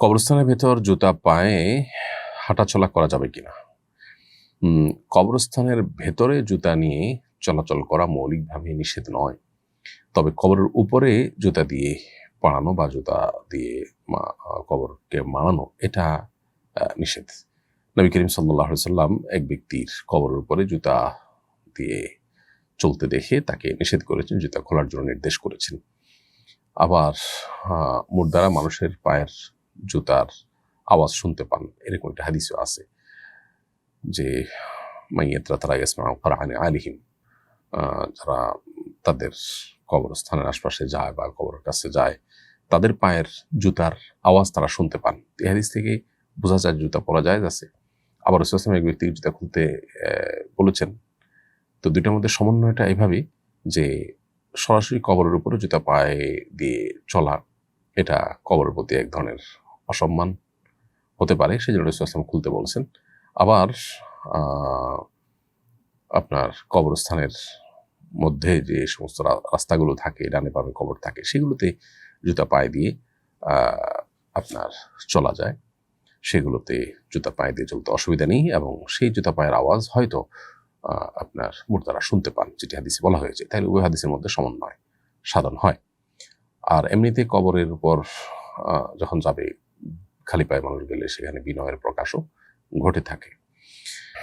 কবরস্থানের ভেতর জুতা পায়ে হাঁটাচলা করা যাবে কিনা? কবরস্থানের ভেতরে জুতা নিয়ে চলাচল করা মৌলিকভাবে নিষেধ নয়। তবে কবরের উপরে জুতা দিয়ে পাড়ানো বা জুতা দিয়ে কবরকে মানানো এটা নিষেধ। নবী করিম সাল্লাহ সাল্লাম এক ব্যক্তির কবরের উপরে জুতা দিয়ে চলতে দেখে তাকে নিষেধ করেছেন, জুতা খোলার জন্য নির্দেশ করেছেন। আবার মুর্দারা মানুষের পায়ের জুতার আওয়াজ শুনতে পান। এরকম একটা হাদিসও আছে যে মাইয়াতরা তারা ইসমা ফরাহানি আলিহিম আহ, যারা তাদের কবরস্থানের আশপাশে যায় বা কবরের কাছে যায় তাদের পায়ের জুতার আওয়াজ তারা শুনতে পান। এই হাদিস থেকে বোঝা যায় জুতা পরা যায় আছে। আবার রসুলাম এক ব্যক্তিকে জুতা খুলতে বলেছেন তো দুইটার মধ্যে সমন্বয়টা এইভাবেই যে সরাসরি কবরের উপরে জুতা পায়ে দিয়ে চলা এটা কবরের প্রতি এক ধরনের অসম্মান হতে পারে সেই জন্য রসুলাম খুলতে বলছেন। আবার আপনার কবরস্থানের মধ্যে যে সমস্ত রাস্তাগুলো থাকে, ডানে বামে কবর থাকে, সেগুলোতে জুতা পায়ে দিয়ে আপনার চলা যায়। সেগুলোতে জুতা পায়ে দিয়ে চলতে অসুবিধা নেই এবং সেই জুতা পায়ের আওয়াজ হয়তো আপনার মুর্দারা শুনতে পান, যেটি হাদিসে বলা হয়েছে। তাই উভয় হাদিসের মধ্যে সমন্বয় সাধন হয়। আর এমনিতে কবরের উপর যখন যাবে খালি পায়ে মানুষ গেলে সেখানে বিনয়ের প্রকাশও ঘটে থাকে।